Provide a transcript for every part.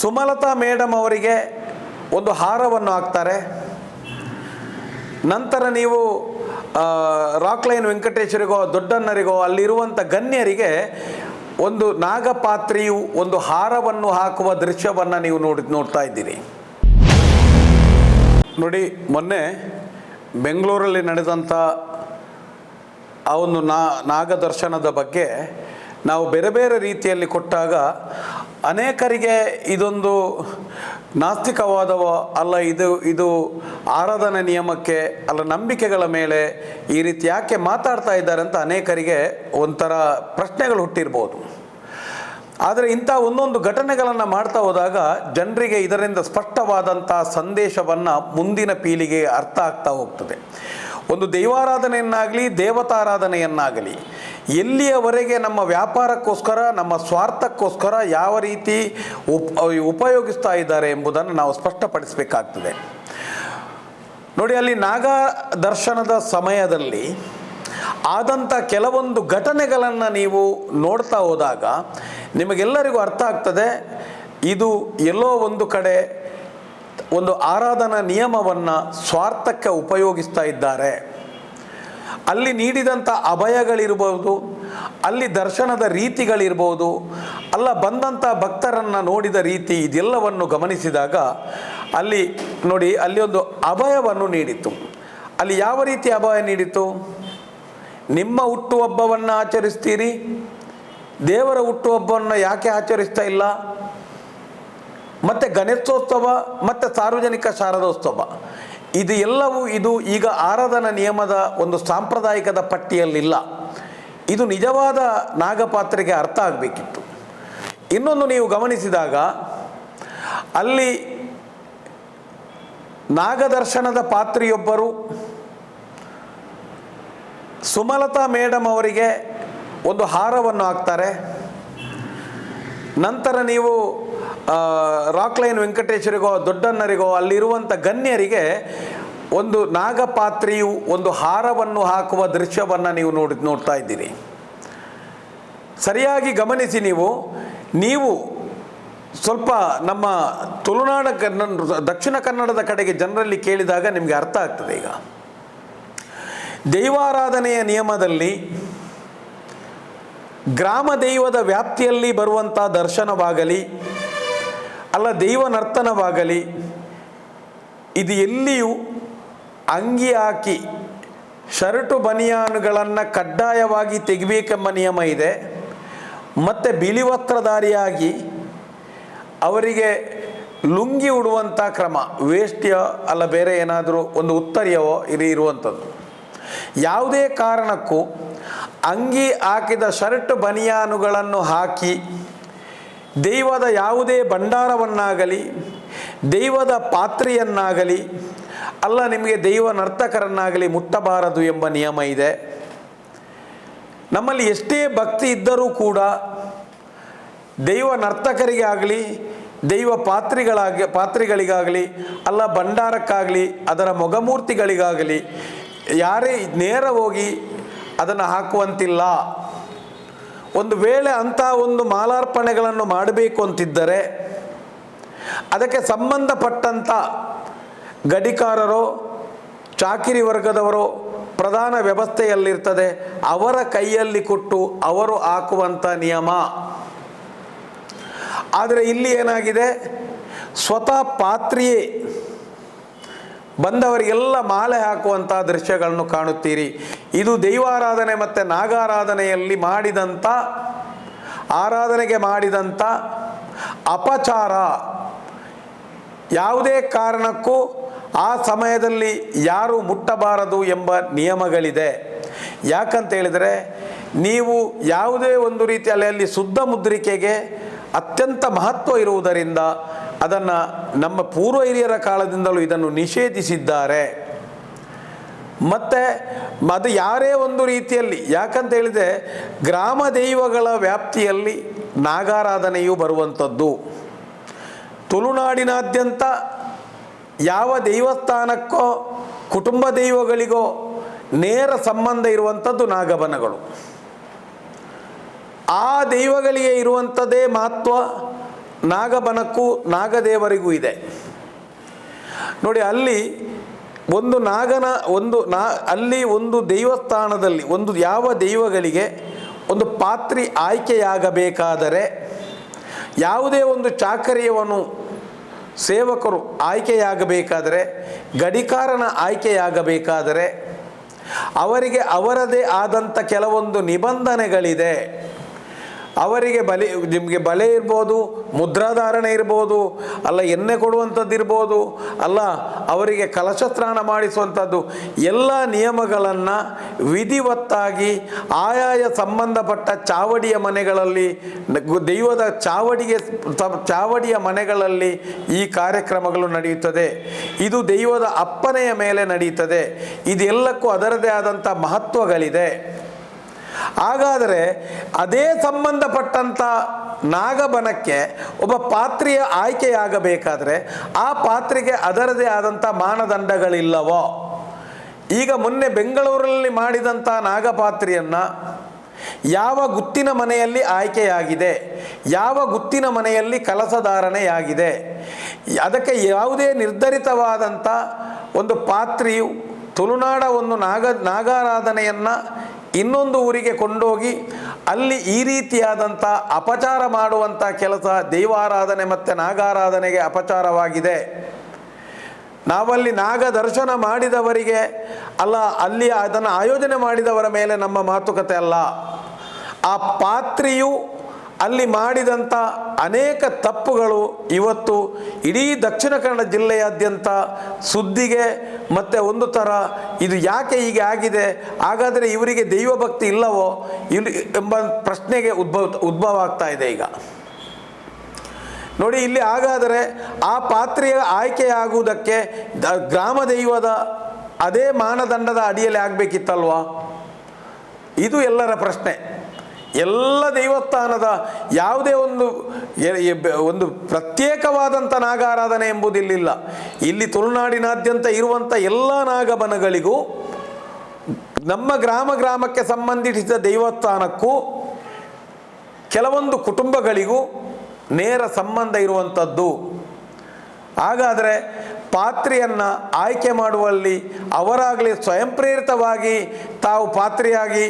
Sumalatha madam ಅವರಿಗೆ ಒಂದು ಹಾರವನ್ನು ಹಾಕ್ತಾರೆ. ನಂತರ ನೀವು ರಾಕ್ ಲೈನ್ ವೆಂಕಟೇಶ್ವರಿಗೋ ದೊಡ್ಡಣ್ಣರಿಗೋ ಅಲ್ಲಿರುವಂಥ ಗಣ್ಯರಿಗೆ ಒಂದು ನಾಗಪಾತ್ರಿಯು ಒಂದು ಹಾರವನ್ನು ಹಾಕುವ ದೃಶ್ಯವನ್ನು ನೀವು ನೋಡಿ, ನೋಡ್ತಾ ಇದ್ದೀರಿ. ನೋಡಿ, ಮೊನ್ನೆ ಬೆಂಗಳೂರಲ್ಲಿ ನಡೆದಂಥ ಆ ಒಂದು ನಾಗದರ್ಶನದ ಬಗ್ಗೆ ನಾವು ಬೇರೆ ಬೇರೆ ರೀತಿಯಲ್ಲಿ ಕೊಟ್ಟಾಗ ಅನೇಕರಿಗೆ ಇದೊಂದು ನಾಸ್ತಿಕವಾದವ ಅಲ್ಲ, ಇದು ಇದು ಆರಾಧನೆ ನಿಯಮಕ್ಕೆ ಅಲ್ಲ, ನಂಬಿಕೆಗಳ ಮೇಲೆ ಈ ರೀತಿ ಯಾಕೆ ಮಾತಾಡ್ತಾ ಇದ್ದಾರೆ ಅಂತ ಅನೇಕರಿಗೆ ಒಂಥರ ಪ್ರಶ್ನೆಗಳು ಹುಟ್ಟಿರ್ಬೋದು. ಆದರೆ ಇಂಥ ಒಂದೊಂದು ಘಟನೆಗಳನ್ನು ಮಾಡ್ತಾ ಹೋದಾಗ ಜನರಿಗೆ ಇದರಿಂದ ಸ್ಪಷ್ಟವಾದಂಥ ಸಂದೇಶವನ್ನು ಮುಂದಿನ ಪೀಳಿಗೆ ಅರ್ಥ ಆಗ್ತಾ ಹೋಗ್ತದೆ. ಒಂದು ದೈವಾರಾಧನೆಯನ್ನಾಗಲಿ, ದೇವತಾರಾಧನೆಯನ್ನಾಗಲಿ ಎಲ್ಲಿಯವರೆಗೆ ನಮ್ಮ ವ್ಯಾಪಾರಕ್ಕೋಸ್ಕರ, ನಮ್ಮ ಸ್ವಾರ್ಥಕ್ಕೋಸ್ಕರ ಯಾವ ರೀತಿ ಉಪ್ ಉಪಯೋಗಿಸ್ತಾ ಇದ್ದಾರೆ ಎಂಬುದನ್ನು ನಾವು ಸ್ಪಷ್ಟಪಡಿಸಬೇಕಾಗ್ತದೆ. ನೋಡಿ, ಅಲ್ಲಿ ನಾಗ ದರ್ಶನದ ಸಮಯದಲ್ಲಿ ಆದಂಥ ಕೆಲವೊಂದು ಘಟನೆಗಳನ್ನು ನೀವು ನೋಡ್ತಾ ಹೋದಾಗ ನಿಮಗೆಲ್ಲರಿಗೂ ಅರ್ಥ ಆಗ್ತದೆ, ಇದು ಎಲ್ಲೋ ಒಂದು ಕಡೆ ಒಂದು ಆರಾಧನಾ ನಿಯಮವನ್ನು ಸ್ವಾರ್ಥಕ್ಕೆ ಉಪಯೋಗಿಸ್ತಾ ಇದ್ದಾರೆ. ಅಲ್ಲಿ ನೀಡಿದಂಥ ಅಭಯಗಳಿರ್ಬೋದು, ಅಲ್ಲಿ ದರ್ಶನದ ರೀತಿಗಳಿರ್ಬೋದು, ಅಲ್ಲ ಬಂದಂಥ ಭಕ್ತರನ್ನು ನೋಡಿದ ರೀತಿ ಇದೆಲ್ಲವನ್ನು ಗಮನಿಸಿದಾಗ ಅಲ್ಲಿ ನೋಡಿ, ಅಲ್ಲಿ ಒಂದು ಅಭಯವನ್ನು ನೀಡಿತು ಅಲ್ಲಿ ಯಾವ ರೀತಿ ಅಭಯ ನೀಡಿತು ನಿಮ್ಮ ಹುಟ್ಟುಹಬ್ಬವನ್ನು ಆಚರಿಸ್ತೀರಿ? ದೇವರ ಹುಟ್ಟುಹಬ್ಬವನ್ನು ಯಾಕೆ ಆಚರಿಸ್ತಾ ಇಲ್ಲ? ಮತ್ತು ಗಣೇಶೋತ್ಸವ, ಮತ್ತು ಸಾರ್ವಜನಿಕ ಶಾರದೋತ್ಸವ. ಇದು ಎಲ್ಲವೂ ಇದು ಈಗ ಆರಾಧನಾ ನಿಯಮದ ಒಂದು ಸಾಂಪ್ರದಾಯಿಕದ ಪಟ್ಟಿಯಲ್ಲಿಲ್ಲ. ಇದು ನಿಜವಾದ ನಾಗಪಾತ್ರೆಗೆ ಅರ್ಥ ಆಗಬೇಕಿತ್ತು. ಇನ್ನೊಂದು ನೀವು ಗಮನಿಸಿದಾಗ, ಅಲ್ಲಿ ನಾಗದರ್ಶನದ ಪಾತ್ರಿಯೊಬ್ಬರು ಸುಮಲತಾ ಮೇಡಮ್ ಅವರಿಗೆ ಒಂದು ಹಾರವನ್ನು ಹಾಕ್ತಾರೆ. ನಂತರ ನೀವು ಆ, ರಾಕ್ಲೈನ್ ವೆಂಕಟೇಶ್ವರಿಗೋ ದೊಡ್ಡಣ್ಣರಿಗೋ ಅಲ್ಲಿರುವಂಥ ಗಣ್ಯರಿಗೆ ಒಂದು ನಾಗಪಾತ್ರೆಯು ಒಂದು ಹಾರವನ್ನು ಹಾಕುವ ದೃಶ್ಯವನ್ನು ನೀವು ನೋಡಿ ನೋಡ್ತಾ ಇದ್ದೀರಿ. ಸರಿಯಾಗಿ ಗಮನಿಸಿ ನೀವು. ನೀವು ಸ್ವಲ್ಪ ನಮ್ಮ ತುಳುನಾಡ ಕನ್ನಡ ದಕ್ಷಿಣ ಕನ್ನಡದ ಕಡೆಗೆ ಜನರಲ್ಲಿ ಕೇಳಿದಾಗ ನಿಮಗೆ ಅರ್ಥ ಆಗ್ತದೆ ಈಗ. ದೈವಾರಾಧನೆಯ ನಿಯಮದಲ್ಲಿ ಗ್ರಾಮ ದೈವದ ವ್ಯಾಪ್ತಿಯಲ್ಲಿ ಬರುವಂಥ ದರ್ಶನವಾಗಲಿ ಅಲ್ಲ ದೈವ ನರ್ತನವಾಗಲಿ ಇದು ಎಲ್ಲಿಯೂ ಅಂಗಿ ಹಾಕಿ ಶರ್ಟು ಬನಿಯಾನುಗಳನ್ನು ಕಡ್ಡಾಯವಾಗಿ ತೆಗಿಬೇಕೆಂಬ ನಿಯಮ ಇದೆ. ಮತ್ತು ಬಿಳಿ ವಸ್ತ್ರಧಾರಿಯಾಗಿ ಅವರಿಗೆ ಲುಂಗಿ ಉಡುವಂಥ ಕ್ರಮ, ವೇಷ್ಟಿಯೋ ಅಲ್ಲ ಬೇರೆ ಏನಾದರೂ ಒಂದು ಉತ್ತರಿಯವೋ ಇರಿ ಇರುವಂಥದ್ದು. ಯಾವುದೇ ಕಾರಣಕ್ಕೂ ಅಂಗಿ ಹಾಕಿದ ಶರ್ಟ್ ಬನಿಯಾನುಗಳನ್ನು ಹಾಕಿ ದೈವದ ಯಾವುದೇ ಭಂಡಾರವನ್ನಾಗಲಿ, ದೈವದ ಪಾತ್ರೆಯನ್ನಾಗಲಿ, ಅಲ್ಲ ನಿಮಗೆ ದೈವ ನರ್ತಕರನ್ನಾಗಲಿ ಮುಟ್ಟಬಾರದು ಎಂಬ ನಿಯಮ ಇದೆ. ನಮ್ಮಲ್ಲಿ ಎಷ್ಟೇ ಭಕ್ತಿ ಇದ್ದರೂ ಕೂಡ ದೈವ ನರ್ತಕರಿಗೆ ಆಗಲಿ ದೈವ ಪಾತ್ರಿಗಳಾಗಿ, ಪಾತ್ರಿಗಳಿಗಾಗಲಿ, ಅಲ್ಲ ಭಂಡಾರಕ್ಕಾಗಲಿ, ಅದರ ಮೊಗಮೂರ್ತಿಗಳಿಗಾಗಲಿ, ಯಾರೇ ನೇರ ಹೋಗಿ ಅದನ್ನು ಹಾಕುವಂತಿಲ್ಲ. ಒಂದು ವೇಳೆ ಅಂತ ಒಂದು ಮಾಲಾರ್ಪಣೆಗಳನ್ನು ಮಾಡಬೇಕು ಅಂತಿದ್ದರೆ, ಅದಕ್ಕೆ ಸಂಬಂಧಪಟ್ಟಂಥ ಗಡಿಕಾರರು, ಚಾಕಿರಿ ವರ್ಗದವರು ಪ್ರಧಾನ ವ್ಯವಸ್ಥೆಯಲ್ಲಿರ್ತದೆ, ಅವರ ಕೈಯಲ್ಲಿ ಕೊಟ್ಟು ಅವರು ಹಾಕುವಂಥ ನಿಯಮ. ಆದರೆ ಇಲ್ಲಿ ಏನಾಗಿದೆ? ಸ್ವತಃ ಪಾತ್ರಿಯೇ ಬಂದವರಿಗೆಲ್ಲ ಮಾಲೆ ಹಾಕುವಂಥ ದೃಶ್ಯಗಳನ್ನು ಕಾಣುತ್ತೀರಿ. ಇದು ದೈವಾರಾಧನೆ ಮತ್ತು ನಾಗಾರಾಧನೆಯಲ್ಲಿ ಮಾಡಿದಂಥ ಆರಾಧನೆಗೆ ಮಾಡಿದಂಥ ಅಪಚಾರ. ಯಾವುದೇ ಕಾರಣಕ್ಕೂ ಆ ಸಮಯದಲ್ಲಿ ಯಾರು ಮುಟ್ಟಬಾರದು ಎಂಬ ನಿಯಮಗಳಿದೆ. ಯಾಕಂತ ಹೇಳಿದರೆ, ನೀವು ಯಾವುದೇ ಒಂದು ರೀತಿಯಲ್ಲಿ ಅಲ್ಲಿ ಶುದ್ಧ ಮುದ್ರಿಕೆಗೆ ಅತ್ಯಂತ ಮಹತ್ವ ಇರುವುದರಿಂದ ಅದನ್ನು ನಮ್ಮ ಪೂರ್ವ ಹಿರಿಯರ ಕಾಲದಿಂದಲೂ ಇದನ್ನು ನಿಷೇಧಿಸಿದ್ದಾರೆ. ಮತ್ತು ಅದು ಯಾರೇ ಒಂದು ರೀತಿಯಲ್ಲಿ, ಯಾಕಂತ ಹೇಳಿದರೆ ಗ್ರಾಮ ದೈವಗಳ ವ್ಯಾಪ್ತಿಯಲ್ಲಿ ನಾಗಾರಾಧನೆಯು ಬರುವಂಥದ್ದು. ತುಳುನಾಡಿನಾದ್ಯಂತ ಯಾವ ದೈವಸ್ಥಾನಕ್ಕೋ, ಕುಟುಂಬ ದೈವಗಳಿಗೋ ನೇರ ಸಂಬಂಧ ಇರುವಂಥದ್ದು ನಾಗಬನಗಳು. ಆ ದೈವಗಳಿಗೆ ಇರುವಂಥದ್ದೇ ಮಹತ್ವ ನಾಗಬನಕ್ಕೂ ನಾಗದೇವರಿಗೂ ಇದೆ. ನೋಡಿ, ಅಲ್ಲಿ ಒಂದು ನಾಗನ, ಒಂದು ನಾ, ಅಲ್ಲಿ ಒಂದು ದೈವಸ್ಥಾನದಲ್ಲಿ, ಒಂದು ಯಾವ ದೈವಗಳಿಗೆ ಒಂದು ಪಾತ್ರಿ ಆಯ್ಕೆಯಾಗಬೇಕಾದರೆ ಯಾವುದೇ ಒಂದು ಚಾಕರಿಯವನು ಸೇವಕರು ಆಯ್ಕೆಯಾಗಬೇಕಾದರೆ, ಗಡಿಕಾರನ ಆಯ್ಕೆಯಾಗಬೇಕಾದರೆ, ಅವರಿಗೆ ಅವರದೇ ಆದಂಥ ಕೆಲವೊಂದು ನಿಬಂಧನೆಗಳಿದೆ. ಅವರಿಗೆ ಬಲೆ, ನಿಮಗೆ ಬಲೆ ಇರ್ಬೋದು, ಮುದ್ರಾಧಾರಣೆ ಇರ್ಬೋದು, ಅಲ್ಲ ಎಣ್ಣೆ ಕೊಡುವಂಥದ್ದು ಇರ್ಬೋದು, ಅಲ್ಲ ಅವರಿಗೆ ಕಲಶಸ್ನಾನ ಮಾಡಿಸುವಂಥದ್ದು, ಎಲ್ಲ ನಿಯಮಗಳನ್ನು ವಿಧಿವತ್ತಾಗಿ ಆಯಾಯ ಸಂಬಂಧಪಟ್ಟ ಚಾವಡಿಯ ಮನೆಗಳಲ್ಲಿ ದೈವದ ಚಾವಡಿಗೆ ಚಾವಡಿಯ ಮನೆಗಳಲ್ಲಿ ಈ ಕಾರ್ಯಕ್ರಮಗಳು ನಡೆಯುತ್ತದೆ. ಇದು ದೈವದ ಅಪ್ಪನೆಯ ಮೇಲೆ ನಡೆಯುತ್ತದೆ. ಇದೆಲ್ಲಕ್ಕೂ ಅದರದೇ ಆದಂಥ ಮಹತ್ವಗಳಿದೆ. ಹಾಗಾದರೆ ಅದೇ ಸಂಬಂಧಪಟ್ಟಂಥ ನಾಗಬನಕ್ಕೆ ಒಬ್ಬ ಪಾತ್ರೆಯ ಆಯ್ಕೆಯಾಗಬೇಕಾದರೆ ಆ ಪಾತ್ರೆಗೆ ಅದರದೇ ಆದಂಥ ಮಾನದಂಡಗಳಿಲ್ಲವೋ? ಈಗ ಮೊನ್ನೆ ಬೆಂಗಳೂರಲ್ಲಿ ಮಾಡಿದಂಥ ನಾಗಪಾತ್ರಿಯನ್ನು ಯಾವ ಗುತ್ತಿನ ಮನೆಯಲ್ಲಿ ಆಯ್ಕೆಯಾಗಿದೆ, ಯಾವ ಗುತ್ತಿನ ಮನೆಯಲ್ಲಿ ಕಲಸಧಾರಣೆಯಾಗಿದೆ ಅದಕ್ಕೆ ಯಾವುದೇ ನಿರ್ಧರಿತವಾದಂಥ ಒಂದು ಪಾತ್ರಿಯು ತುಳುನಾಡ ಒಂದು ನಾಗ ನಾಗಾರಾಧನೆಯನ್ನು ಇನ್ನೊಂದು ಊರಿಗೆ ಕೊಂಡೋಗಿ ಅಲ್ಲಿ ಈ ರೀತಿಯಾದಂಥ ಅಪಚಾರ ಮಾಡುವಂಥ ಕೆಲಸ ದೈವಾರಾಧನೆ ಮತ್ತು ನಾಗಾರಾಧನೆಗೆ ಅಪಚಾರವಾಗಿದೆ. ನಾವಲ್ಲಿ ನಾಗ ದರ್ಶನ ಮಾಡಿದವರಿಗೆ ಅಲ್ಲ ಅಲ್ಲಿ ಅದನ್ನು ಆಯೋಜನೆ ಮಾಡಿದವರ ಮೇಲೆ ನಮ್ಮ ಮಾತುಕತೆ ಅಲ್ಲ. ಆ ಪಾತ್ರೆಯು ಅಲ್ಲಿ ಮಾಡಿದಂಥ ಅನೇಕ ತಪ್ಪುಗಳು ಇವತ್ತು ಇಡೀ ದಕ್ಷಿಣ ಕನ್ನಡ ಜಿಲ್ಲೆಯಾದ್ಯಂತ ಸುದ್ದಿಗೆ ಮತ್ತು ಒಂದು ಥರ ಇದು ಯಾಕೆ ಹೀಗೆ ಆಗಿದೆ? ಹಾಗಾದರೆ ಇವರಿಗೆ ದೈವ ಭಕ್ತಿ ಇಲ್ಲವೋ? ಇಲ್ಲಿ ಎಂಬ ಪ್ರಶ್ನೆಗೆ ಉದ್ಭವ ಉದ್ಭವ ಆಗ್ತಾ ಇದೆ ಈಗ. ನೋಡಿ, ಇಲ್ಲಿ ಹಾಗಾದರೆ ಆ ಪಾತ್ರೆಯ ಆಯ್ಕೆಯಾಗುವುದಕ್ಕೆ ಗ್ರಾಮ ದೈವದ ಅದೇ ಮಾನದಂಡದ ಅಡಿಯಲ್ಲಿ ಆಗಬೇಕಿತ್ತಲ್ವ? ಇದು ಎಲ್ಲರ ಪ್ರಶ್ನೆ. ಎಲ್ಲ ದೇವಸ್ಥಾನದ ಯಾವುದೇ ಒಂದು ಒಂದು ಪ್ರತ್ಯೇಕವಾದಂಥ ನಾಗಾರಾಧನೆ ಎಂಬುದಿಲ್ಲಿಲ್ಲ. ಇಲ್ಲಿ ತುಳುನಾಡಿನಾದ್ಯಂತ ಇರುವಂಥ ಎಲ್ಲ ನಾಗಬನಗಳಿಗೂ ನಮ್ಮ ಗ್ರಾಮ ಗ್ರಾಮಕ್ಕೆ ಸಂಬಂಧಿಸಿದ ದೇವಸ್ಥಾನಕ್ಕೂ ಕೆಲವೊಂದು ಕುಟುಂಬಗಳಿಗೂ ನೇರ ಸಂಬಂಧ ಇರುವಂಥದ್ದು. ಹಾಗಾದರೆ ಪಾತ್ರೆಯನ್ನು ಆಯ್ಕೆ ಮಾಡುವಲ್ಲಿ ಅವರಾಗಲಿ ಸ್ವಯಂ ಪ್ರೇರಿತವಾಗಿ ತಾವು ಪಾತ್ರೆಯಾಗಿ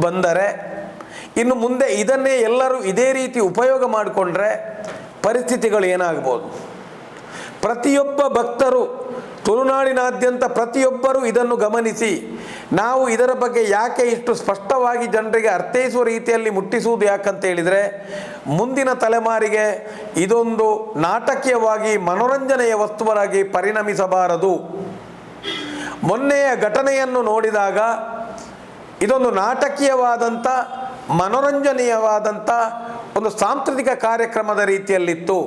ಬಂದರೆ ಇನ್ನು ಮುಂದೆ ಇದನ್ನೇ ಎಲ್ಲರೂ ಇದೇ ರೀತಿ ಉಪಯೋಗ ಮಾಡಿಕೊಂಡ್ರೆ ಪರಿಸ್ಥಿತಿಗಳು ಏನಾಗ್ಬೋದು? ಪ್ರತಿಯೊಬ್ಬ ಭಕ್ತರು, ತುಳುನಾಡಿನಾದ್ಯಂತ ಪ್ರತಿಯೊಬ್ಬರೂ ಇದನ್ನು ಗಮನಿಸಿ, ನಾವು ಇದರ ಬಗ್ಗೆ ಯಾಕೆ ಇಷ್ಟು ಸ್ಪಷ್ಟವಾಗಿ ಜನರಿಗೆ ಅರ್ಥೈಸುವ ರೀತಿಯಲ್ಲಿ ಮುಟ್ಟಿಸುವುದು ಯಾಕಂತ ಹೇಳಿದರೆ, ಮುಂದಿನ ತಲೆಮಾರಿಗೆ ಇದೊಂದು ನಾಟಕೀಯವಾಗಿ ಮನೋರಂಜನೆಯ ವಸ್ತುವರಾಗಿ ಪರಿಣಮಿಸಬಾರದು. ಮೊನ್ನೆಯ ಘಟನೆಯನ್ನು ನೋಡಿದಾಗ, ಇದೊಂದು ನಾಟಕೀಯವಾದಂಥ ಮನೋರಂಜನೀಯವಾದಂಥ ಒಂದು ಸಾಂಸ್ಕೃತಿಕ ಕಾರ್ಯಕ್ರಮದ ರೀತಿಯಲ್ಲಿತ್ತು.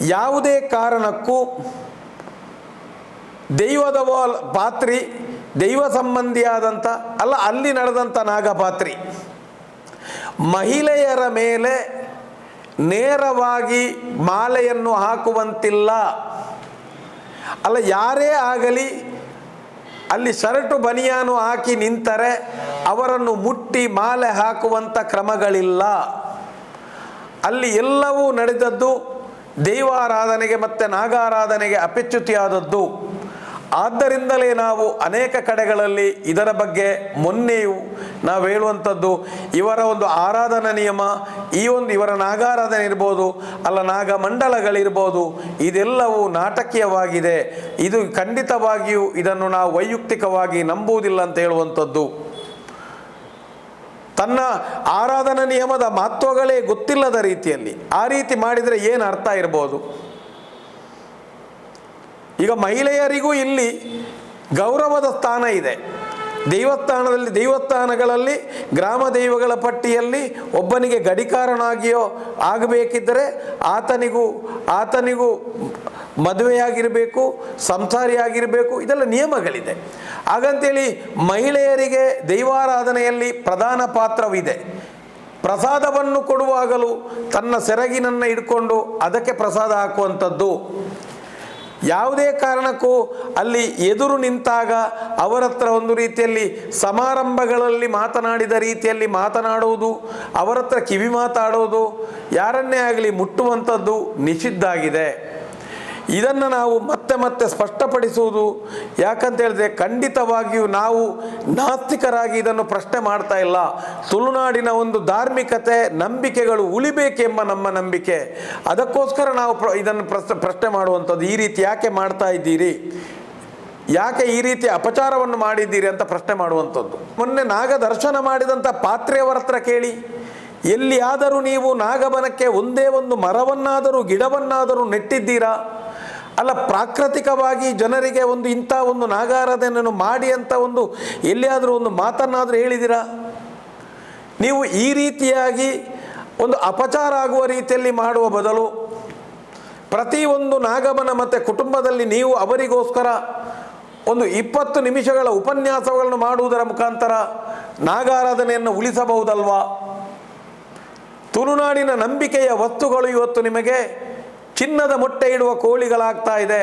ಯಾವುದೇ ಕಾರಣಕ್ಕೂ ದೈವದ ಪಾತ್ರಿ, ದೈವ ಸಂಬಂಧಿಯಾದಂಥ ಅಲ್ಲ, ಅಲ್ಲಿ ನಡೆದಂಥ ನಾಗಪಾತ್ರಿ. ಮಹಿಳೆಯರ ಮೇಲೆ ನೇರವಾಗಿ ಮಾಲೆಯನ್ನು ಹಾಕುವಂತಿಲ್ಲ. ಅಲ್ಲ, ಯಾರೇ ಆಗಲಿ ಅಲ್ಲಿ ಸರಟು ಬನಿಯಾನು ಹಾಕಿ ನಿಂತರೆ ಅವರನ್ನು ಮುಟ್ಟಿ ಮಾಲೆ ಹಾಕುವಂಥ ಕ್ರಮಗಳಿಲ್ಲ. ಅಲ್ಲಿ ಎಲ್ಲವೂ ನಡೆದದ್ದು ದೈವಾರಾಧನೆಗೆ ಮತ್ತು ನಾಗಾರಾಧನೆಗೆ ಅಪೆಚ್ಯುತಿಯಾದದ್ದು ಆದ್ದರಿಂದಲೇ ನಾವು ಅನೇಕ ಕಡೆಗಳಲ್ಲಿ ಇದರ ಬಗ್ಗೆ ಮೊನ್ನೆಯೂ ನಾವು ಹೇಳುವಂಥದ್ದು, ಇವರ ಒಂದು ಆರಾಧನಾ ನಿಯಮ, ಈ ಒಂದು ಇವರ ನಾಗಾರಾಧನೆ ಇರ್ಬೋದು, ಅಲ್ಲ ನಾಗಮಂಡಲಗಳಿರ್ಬೋದು, ಇದೆಲ್ಲವೂ ನಾಟಕೀಯವಾಗಿದೆ. ಇದು ಖಂಡಿತವಾಗಿಯೂ ಇದನ್ನು ನಾವು ವೈಯಕ್ತಿಕವಾಗಿ ನಂಬುವುದಿಲ್ಲ ಅಂತ ಹೇಳುವಂಥದ್ದು. ತನ್ನ ಆರಾಧನಾ ನಿಯಮದ ಮಹತ್ವಗಳೇ ಗೊತ್ತಿಲ್ಲದ ರೀತಿಯಲ್ಲಿ, ಆ ರೀತಿ ಮಾಡಿದರೆ ಏನು ಅರ್ಥ ಇರ್ಬೋದು? ಈಗ ಮಹಿಳೆಯರಿಗೂ ಇಲ್ಲಿ ಗೌರವದ ಸ್ಥಾನ ಇದೆ. ದೇವಸ್ಥಾನದಲ್ಲಿ, ದೇವಸ್ಥಾನಗಳಲ್ಲಿ, ಗ್ರಾಮ ದೈವಗಳ ಪಟ್ಟಿಯಲ್ಲಿ ಒಬ್ಬನಿಗೆ ಗಡಿಕಾರನಾಗಿಯೋ ಆಗಬೇಕಿದ್ದರೆ ಆತನಿಗೂ ಆತನಿಗೂ ಮದುವೆಯಾಗಿರಬೇಕು, ಸಂಸಾರಿಯಾಗಿರಬೇಕು, ಇದೆಲ್ಲ ನಿಯಮಗಳಿದೆ. ಹಾಗಂತೇಳಿ ಮಹಿಳೆಯರಿಗೆ ದೈವಾರಾಧನೆಯಲ್ಲಿ ಪ್ರಧಾನ ಪಾತ್ರವಿದೆ. ಪ್ರಸಾದವನ್ನು ಕೊಡುವಾಗಲೂ ತನ್ನ ಸೆರಗಿನನ್ನು ಇಟ್ಕೊಂಡು ಅದಕ್ಕೆ ಪ್ರಸಾದ ಹಾಕುವಂಥದ್ದು. ಯಾವುದೇ ಕಾರಣಕ್ಕೂ ಅಲ್ಲಿ ಎದುರು ನಿಂತಾಗ ಅವರ ಹತ್ರ ಒಂದು ರೀತಿಯಲ್ಲಿ ಸಮಾರಂಭಗಳಲ್ಲಿ ಮಾತನಾಡಿದ ರೀತಿಯಲ್ಲಿ ಮಾತನಾಡುವುದು, ಅವರ ಹತ್ರ ಕಿವಿ ಮಾತಾಡೋದು ಯಾರನ್ನೇ ಆಗಲಿ ಮುಟ್ಟುವಂಥದ್ದು ನಿಷಿದ್ಧ ಆಗಿದೆ ಇದನ್ನು ನಾವು ಮತ್ತೆ ಮತ್ತೆ ಸ್ಪಷ್ಟಪಡಿಸುವುದು. ಯಾಕಂತ ಹೇಳಿದ್ರೆ ಖಂಡಿತವಾಗಿಯೂ ನಾವು ನಾಸ್ತಿಕರಾಗಿ ಇದನ್ನು ಪ್ರಶ್ನೆ ಮಾಡ್ತಾ ಇಲ್ಲ. ತುಳುನಾಡಿನ ಒಂದು ಧಾರ್ಮಿಕತೆ, ನಂಬಿಕೆಗಳು ಉಳಿಬೇಕೆಂಬ ನಮ್ಮ ನಂಬಿಕೆ. ಅದಕ್ಕೋಸ್ಕರ ನಾವು ಪ್ರ, ಇದನ್ನು ಪ್ರಶ್ನೆ ಪ್ರಶ್ನೆ ಮಾಡುವಂಥದ್ದು. ಈ ರೀತಿ ಯಾಕೆ ಮಾಡ್ತಾ ಇದ್ದೀರಿ? ಯಾಕೆ ಈ ರೀತಿ ಅಪಚಾರವನ್ನು ಮಾಡಿದ್ದೀರಿ ಅಂತ ಪ್ರಶ್ನೆ ಮಾಡುವಂಥದ್ದು. ಮೊನ್ನೆ ನಾಗ ದರ್ಶನ ಮಾಡಿದಂಥ ಪಾತ್ರೆಯವರ ಹತ್ರ ಕೇಳಿ. ಎಲ್ಲಿಯಾದರೂ ನೀವು ನಾಗಬನಕ್ಕೆ ಒಂದೇ ಒಂದು ಮರವನ್ನಾದರೂ, ಗಿಡವನ್ನಾದರೂ ನೆಟ್ಟಿದ್ದೀರಾ? ಅಲ್ಲ, ಪ್ರಾಕೃತಿಕವಾಗಿ ಜನರಿಗೆ ಒಂದು ಇಂಥ ಒಂದು ನಾಗಾರಾಧನೆಯನ್ನು ಮಾಡಿ ಅಂತ ಒಂದು ಎಲ್ಲಿಯಾದರೂ ಒಂದು ಮಾತನ್ನಾದರೂ ಹೇಳಿದಿರಾ ನೀವು ಈ ರೀತಿಯಾಗಿ ಒಂದು ಅಪಚಾರ ಆಗುವ ರೀತಿಯಲ್ಲಿ ಮಾಡುವ ಬದಲು ಪ್ರತಿಯೊಂದು ನಾಗಮನ ಮತ್ತು ಕುಟುಂಬದಲ್ಲಿ ನೀವು ಅವರಿಗೋಸ್ಕರ ಒಂದು ಇಪ್ಪತ್ತು ನಿಮಿಷಗಳ ಉಪನ್ಯಾಸಗಳನ್ನು ಮಾಡುವುದರ ಮುಖಾಂತರ ನಾಗಾರಾಧನೆಯನ್ನು ಉಳಿಸಬಹುದಲ್ವಾ? ತುಳುನಾಡಿನ ನಂಬಿಕೆಯ ವಸ್ತುಗಳು ಇವತ್ತು ನಿಮಗೆ ಚಿನ್ನದ ಮೊಟ್ಟೆ ಇಡುವ ಕೋಳಿಗಳಾಗ್ತಾ ಇದೆ.